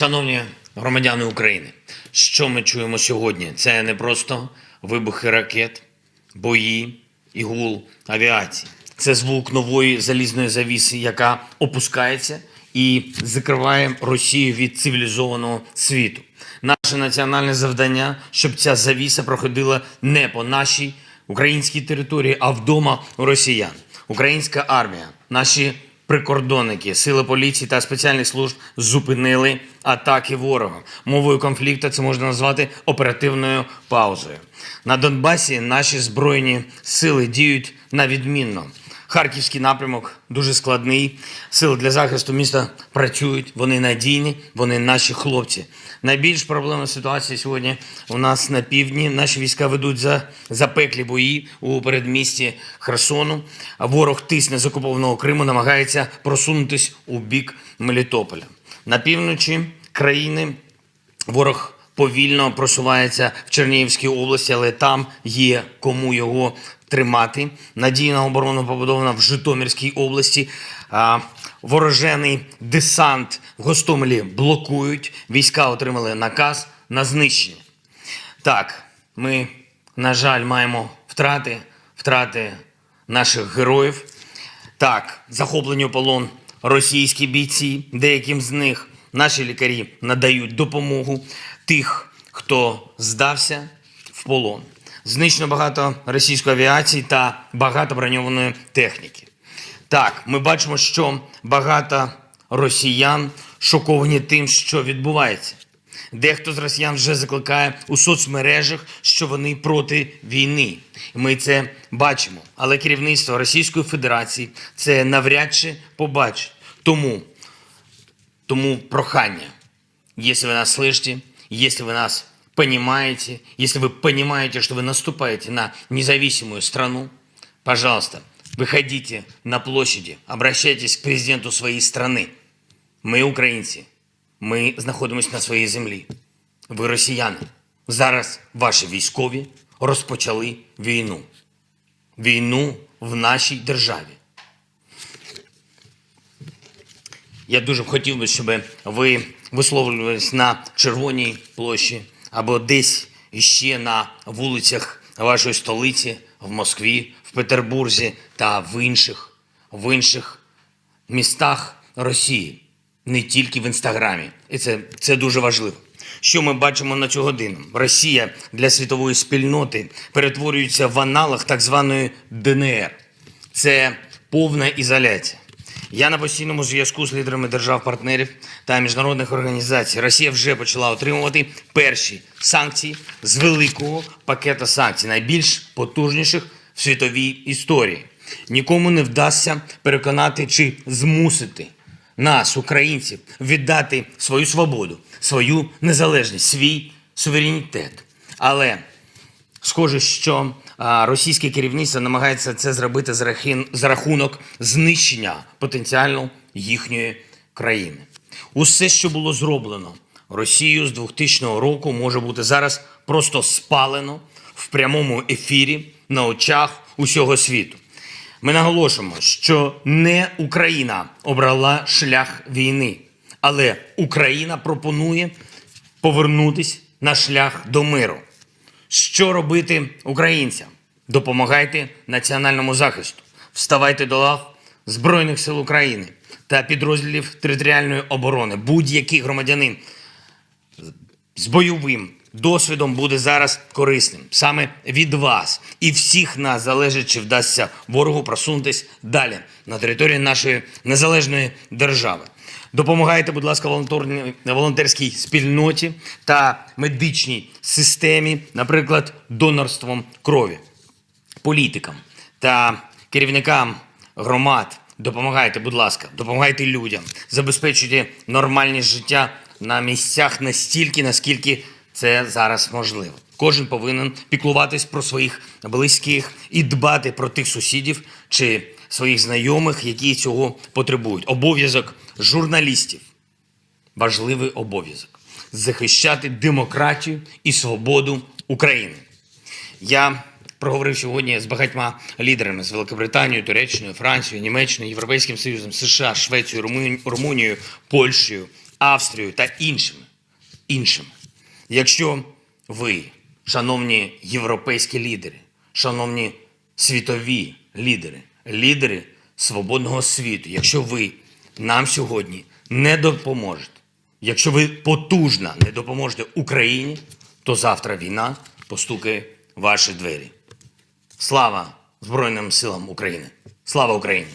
Шановні громадяни України, що ми чуємо сьогодні? Це не просто вибухи ракет, бої і гул авіації. Це звук нової залізної завіси, яка опускається і закриває Росію від цивілізованого світу. Наше національне завдання, щоб ця завіса проходила не по нашій українській території, а вдома у росіян. Українська армія, наші Прикордонники, сили поліції та спеціальних служб зупинили атаки ворога. Мовою конфлікту це можна назвати оперативною паузою. На Донбасі наші збройні сили діють на відмінно. Харківський напрямок дуже складний. Сили для захисту міста працюють, вони надійні, вони наші хлопці. Найбільш проблемна ситуація сьогодні у нас на півдні. Наші війська ведуть за запеклі бої у передмісті Херсону. Ворог тисне з окупованого Криму, намагається просунутись у бік Мелітополя. На півночі країни ворог повільно просувається в Чернігівській області, але там є кому його тримати. Надійна оборона побудована в Житомирській області. Ворожений десант в Гостомелі блокують. Війська отримали наказ на знищення. Так, ми, на жаль, маємо втрати, втрати наших героїв. Так, захоплені у полон російські бійці, деяким з них наші лікарі надають допомогу тих, хто здався в полон. Знищено багато російської авіації та багато броньованої техніки. Так, ми бачимо, що багато росіян шоковані тим, що відбувається. Дехто з росіян вже закликає у соцмережах, що вони проти війни. Ми це бачимо. Але керівництво Російської Федерації це навряд чи побачить. Тому, тому прохання, если вы нас слышите, если вы нас понимаете, если вы понимаете, что вы наступаете на независимую страну, пожалуйста, выходите на площади, обращайтесь к президенту своей страны. Ми, українці, ми знаходимося на своїй землі. Ви росіяни. Зараз ваші військові розпочали війну. Війну в нашій державі. Я дуже хотів би, щоб ви висловлювались на Червоній площі або десь іще на вулицях вашої столиці в Москві, в Петербурзі та в інших, в інших містах Росії, не тільки в інстаграмі. І це, це дуже важливо. Що ми бачимо на цю годину? Росія для світової спільноти перетворюється в аналог так званої ДНР. Це повна ізоляція. Я на постійному зв'язку з лідерами держав-партнерів та міжнародних організацій. Росія вже почала отримувати перші санкції з великого пакета санкцій, найбільш потужніших в світовій історії. Нікому не вдасться переконати чи змусити нас, українців, віддати свою свободу, свою незалежність, свій суверенітет. Але Схоже, що російське керівництво намагається це зробити за, рахунок знищення потенціально їхньої країни. Усе, що було зроблено Росією з 2000 року, може бути зараз просто спалено в прямому ефірі на очах усього світу. Ми наголошуємо, що не Україна обрала шлях війни, але Україна пропонує повернутись на шлях до миру. Що робити українцям? Допомагайте національному захисту, вставайте до лав Збройних сил України та підрозділів територіальної оборони. Будь-який громадянин з бойовим досвідом буде зараз корисним саме від вас і всіх нас залежить, чи вдасться ворогу просунутись далі на території нашої незалежної держави. Допомагайте, будь ласка, волонтерській спільноті та медичній системі, наприклад, донорством крові політикам та керівникам громад. Допомагайте, будь ласка, допомагайте людям, забезпечуйте нормальність життя на місцях настільки, наскільки це зараз можливо. Кожен повинен піклуватись про своїх близьких і дбати про тих сусідів чи своїх знайомих, які цього потребують. Обов'язок журналістів важливий обов'язок захищати демократію і свободу України. Я проговорив сьогодні з багатьма лідерами з Великобританією, Туреччиною, Францією, Німеччиною, Європейським Союзом, США, Швецією, Румунією, Польщею Австрією та іншими. іншими. Якщо ви, шановні європейські лідери, шановні світові лідери, лідери свободного світу, якщо ви нам сьогодні не допоможете, якщо ви потужно не допоможете Україні, то завтра війна постукає ваші двері. Слава Збройним силам України! Слава Україні!